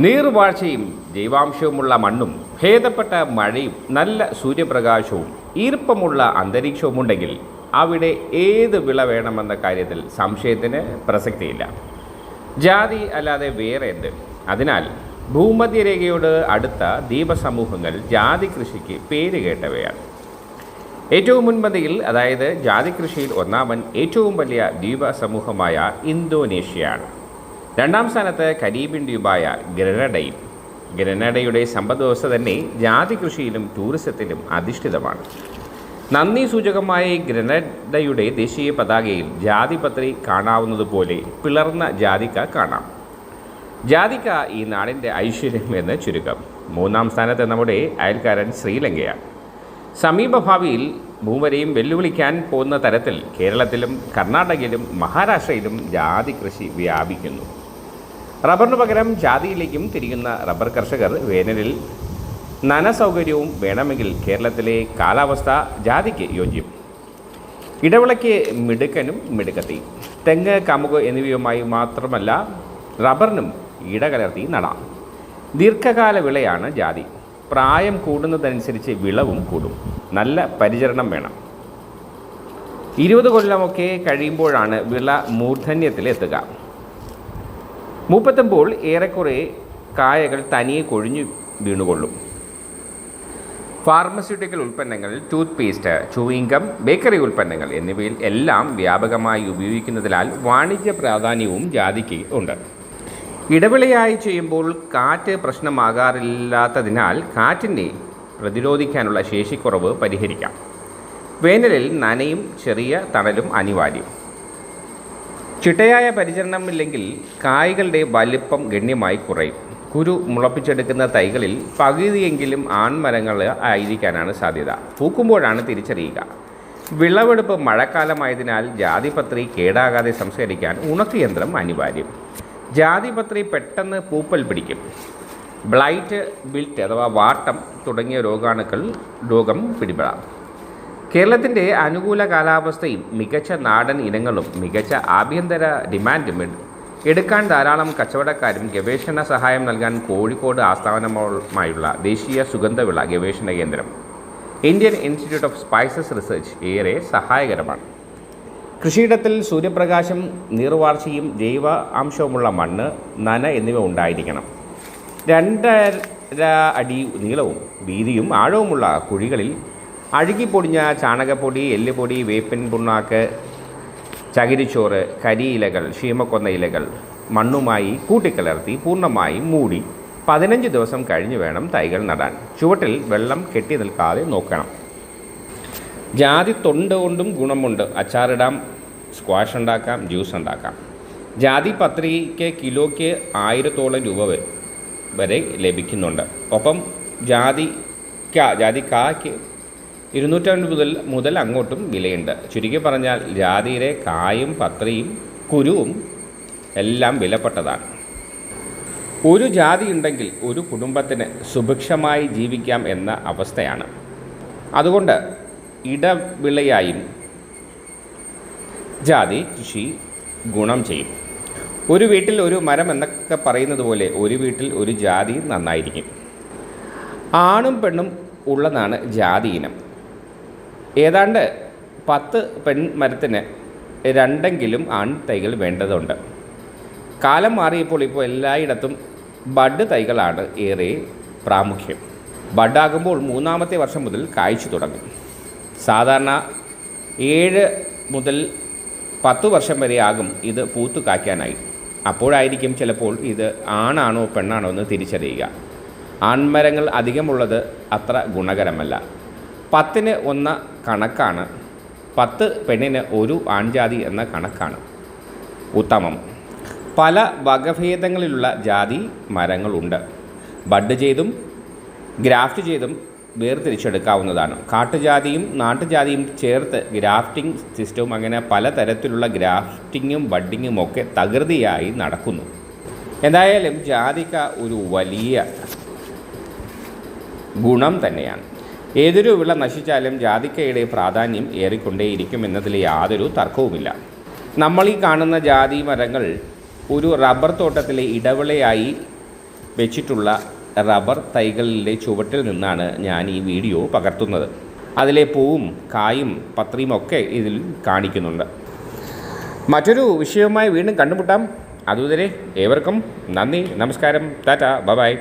നീർവാഴ്ചയും ജൈവാംശവുമുള്ള മണ്ണും ഭേദപ്പെട്ട മഴയും നല്ല സൂര്യപ്രകാശവും ഈർപ്പമുള്ള അന്തരീക്ഷവും ഉണ്ടെങ്കിൽ അവിടെ ഏത് വിള വേണമെന്ന കാര്യത്തിൽ സംശയത്തിന് പ്രസക്തിയില്ല. ജാതി അല്ലാതെ വേറെ എന്ത്? അതിനാൽ ഭൂമധ്യരേഖയോട് അടുത്ത ദ്വീപസമൂഹങ്ങൾ ജാതി കൃഷിക്ക് പേര് കേട്ടവയാണ്. ഏറ്റവും മുൻപന്തിയിൽ അതായത് ജാതി കൃഷിയിൽ ഒന്നാമൻ ഏറ്റവും വലിയ ദ്വീപസമൂഹമായ ഇന്തോനേഷ്യയാണ്. രണ്ടാം സ്ഥാനത്ത് കരീബിയൻ ദ്വീപായ ഗ്രനഡയും ഗ്രനഡയുടെ സമ്പദ്വ്യവസ്ഥ തന്നെ ജാതി കൃഷിയിലും ടൂറിസത്തിലും അധിഷ്ഠിതമാണ്. നന്ദി സൂചകമായി ഗ്രനഡയുടെ ദേശീയ പതാകയിൽ ജാതിപത്രി കാണാവുന്നതുപോലെ പിളർന്ന ജാതിക്ക കാണാം. ജാതിക്ക ഈ നാടിന്റെ ഐശ്വര്യം എന്ന് ചുരുക്കം. മൂന്നാം സ്ഥാനത്ത് നമ്മുടെ അയൽക്കാരൻ ശ്രീലങ്കയാണ്. സമീപഭാവിയിൽ മൂവരെയും വെല്ലുവിളിക്കാൻ പോകുന്ന തരത്തിൽ കേരളത്തിലും കർണാടകയിലും മഹാരാഷ്ട്രയിലും ജാതി കൃഷി വ്യാപിക്കുന്നു. റബ്ബറിന് പകരം ജാതിയിലേക്കും തിരിയുന്ന റബ്ബർ കർഷകർ വേനലിൽ നനസൗകര്യവും വേണമെങ്കിൽ കേരളത്തിലെ കാലാവസ്ഥ ജാതിക്ക് യോജ്യം. ഇടവിളയ്ക്ക് മിടുക്കനും മിടുക്കത്തി. തെങ്ങ് കമുക് എന്നിവയുമായി മാത്രമല്ല റബ്ബറിനും ഇടകലർത്തി നടാം. ദീർഘകാല വിളയാണ് ജാതി. പ്രായം കൂടുന്നതനുസരിച്ച് വിളവും കൂടും. നല്ല പരിചരണം വേണം. ഇരുപത് കൊല്ലമൊക്കെ കഴിയുമ്പോഴാണ് വിള മൂർധന്യത്തിലെത്തുക. മൂപ്പത്തുമ്പോൾ ഏറെക്കുറെ കായകൾ തനിയെ കൊഴിഞ്ഞു വീണുകൊള്ളും. ഫാർമസ്യൂട്ടിക്കൽ ഉൽപ്പന്നങ്ങൾ ടൂത്ത് പേസ്റ്റ് ചൂയിങ്കം ബേക്കറി ഉൽപ്പന്നങ്ങൾ എന്നിവയിൽ എല്ലാം വ്യാപകമായി ഉപയോഗിക്കുന്നതിനാൽ വാണിജ്യ പ്രാധാന്യവും ജാതിക്ക് ഉണ്ട്. ഇടവിളയായി ചെയ്യുമ്പോൾ കാറ്റ് പ്രശ്നമാകാറില്ലാത്തതിനാൽ കാറ്റിനെ പ്രതിരോധിക്കാനുള്ള ശേഷിക്കുറവ് പരിഹരിക്കാം. വേനലിൽ നനയും ചെറിയ തണലും അനിവാര്യം. ചിട്ടയായ പരിചരണമില്ലെങ്കിൽ കായ്കളുടെ വലിപ്പം ഗണ്യമായി കുറയും. കുരു മുളപ്പിച്ചെടുക്കുന്ന തൈകളിൽ പകുതിയെങ്കിലും ആൺമരങ്ങൾ ആയിരിക്കാനാണ് സാധ്യത. പൂക്കുമ്പോഴാണ് തിരിച്ചറിയുക. വിളവെടുപ്പ് മഴക്കാലമായതിനാൽ ജാതിപത്രി കേടാകാതെ സംസ്കരിക്കാൻ ഉണക്കയന്ത്രം അനിവാര്യം. ജാതിപത്രി പെട്ടെന്ന് പൂപ്പൽ പിടിക്കും. ബ്ലൈറ്റ് ബിൽറ്റ് അഥവാ വാട്ടം തുടങ്ങിയ രോഗാണുക്കൾ രോഗം പിടിപെടാം. കേരളത്തിന്റെ അനുകൂല കാലാവസ്ഥയും മികച്ച നാടൻ ഇനങ്ങളും മികച്ച ആഭ്യന്തര ഡിമാൻഡും എട്- എടുക്കാൻ ധാരാളം കച്ചവടക്കാരും ഗവേഷണ സഹായം നൽകാൻ കോഴിക്കോട് ആസ്ഥാനമായുള്ള ദേശീയ സുഗന്ധവിള ഗവേഷണ കേന്ദ്രം Indian Institute of Spices Research ഏറെ സഹായകരമാണ്. കൃഷിയിടത്തിൽ സൂര്യപ്രകാശം നീർവാർച്ചയും ജൈവ അംശവുമുള്ള മണ്ണ് നന എന്നിവ ഉണ്ടായിരിക്കണം. രണ്ടര അടി നീളവും വീതിയും ആഴവുമുള്ള കുഴികളിൽ അഴുകിപ്പൊടിഞ്ഞ ചാണകപ്പൊടി എല്ലുപൊടി വേപ്പിൻ പുണ്ണാക്ക് ചകിരിച്ചോറ് കരിയിലകൾ ക്ഷീമക്കൊന്ന ഇലകൾ മണ്ണുമായി കൂട്ടിക്കലർത്തി പൂർണമായി മൂടി പതിനഞ്ച് ദിവസം കഴിഞ്ഞ് വേണം തൈകൾ നടാൻ. ചുവട്ടിൽ വെള്ളം കെട്ടി നിൽക്കാതെ നോക്കണം. ജാതി തൊണ്ട് കൊണ്ടും ഗുണമുണ്ട്. അച്ചാറിടാം സ്ക്വാഷ് ഉണ്ടാക്കാം ജ്യൂസ് ഉണ്ടാക്കാം. ജാതി പത്രിക്ക് കിലോയ്ക്ക് ആയിരത്തോളം രൂപ വരെ ലഭിക്കുന്നുണ്ട്. ഒപ്പം ജാതി ക ഇരുന്നൂറ്റമ്പത് മുതൽ മുതൽ അങ്ങോട്ടും വിലയുണ്ട്. ചുരുക്കി പറഞ്ഞാൽ ജാതിയിലെ കായും പത്രിയും കുരുവും എല്ലാം വിലപ്പെട്ടതാണ്. ഒരു ജാതി ഉണ്ടെങ്കിൽ ഒരു കുടുംബത്തിന് സുഭിക്ഷമായി ജീവിക്കാം എന്ന അവസ്ഥയാണ്. അതുകൊണ്ട് ഇടവിളയായും ജാതി കൃഷി ഗുണം ചെയ്യും. ഒരു വീട്ടിൽ ഒരു മരം എന്നൊക്കെ പറയുന്നത് പോലെ ഒരു വീട്ടിൽ ഒരു ജാതി നന്നായിരിക്കും. ആണും പെണ്ണും ഉള്ളതാണ് ജാതി ഇനം. ഏതാണ്ട് പത്ത് പെൺമരത്തിന് രണ്ടെങ്കിലും ആൺ തൈകൾ വേണ്ടതുണ്ട്. കാലം മാറിയപ്പോൾ ഇപ്പോൾ എല്ലായിടത്തും ബഡ് തൈകളാണ് ഏറെ പ്രാമുഖ്യം. ബഡാകുമ്പോൾ മൂന്നാമത്തെ വർഷം മുതൽ കായ്ച്ചു തുടങ്ങും. സാധാരണ ഏഴ് മുതൽ പത്ത് വർഷം വരെ ആകും ഇത് പൂത്തു കായ്ക്കാനായി. അപ്പോഴായിരിക്കും ചിലപ്പോൾ ഇത് ആണാണോ പെണ്ണാണോ എന്ന് തിരിച്ചറിയുക. ആൺമരങ്ങൾ അധികമുള്ളത് അത്ര ഗുണകരമല്ല. പത്തിന് ഒന്ന് കണക്കാണ്. പത്ത് പെണ്ണിന് ഒരു ആൺജാതി എന്ന കണക്കാണ്. ഉത്തമം. പല വകഭേദങ്ങളിലുള്ള ജാതി മരങ്ങളുണ്ട്. ബഡ് ചെയ്തും ഗ്രാഫ്റ്റ് ചെയ്തും വേർതിരിച്ചെടുക്കാവുന്നതാണ്. കാട്ടുജാതിയും നാട്ടുജാതിയും ചേർത്ത് ഗ്രാഫ്റ്റിംഗ് സിസ്റ്റവും അങ്ങനെ പലതരത്തിലുള്ള ഗ്രാഫ്റ്റിങ്ങും ബഡ്ഡിങ്ങും ഒക്കെ തകൃതിയായി നടക്കുന്നു. എന്തായാലും ജാതിക്ക ഒരു വലിയ ഗുണം തന്നെയാണ്. ഏതൊരു വിള നശിച്ചാലും ജാതിക്കയുടെ പ്രാധാന്യം ഏറിക്കൊണ്ടേയിരിക്കുമെന്നതിൽ യാതൊരു തർക്കവുമില്ല. നമ്മൾ ഈ കാണുന്ന ജാതി മരങ്ങൾ ഒരു റബ്ബർ തോട്ടത്തിലെ ഇടവിളയായി വെച്ചിട്ടുള്ള റബ്ബർ തൈകളിലെ ചുവട്ടിൽ നിന്നാണ് ഞാൻ ഈ വീഡിയോ പകർത്തുന്നത്. അതിലെ പൂവും കായും പത്രിയും ഒക്കെ ഇതിൽ കാണിക്കുന്നുണ്ട്. മറ്റൊരു വിഷയവുമായി വീണ്ടും കണ്ടുമുട്ടാം. അതുവരെ ഏവർക്കും നന്ദി നമസ്കാരം ടാറ്റ ബൈ.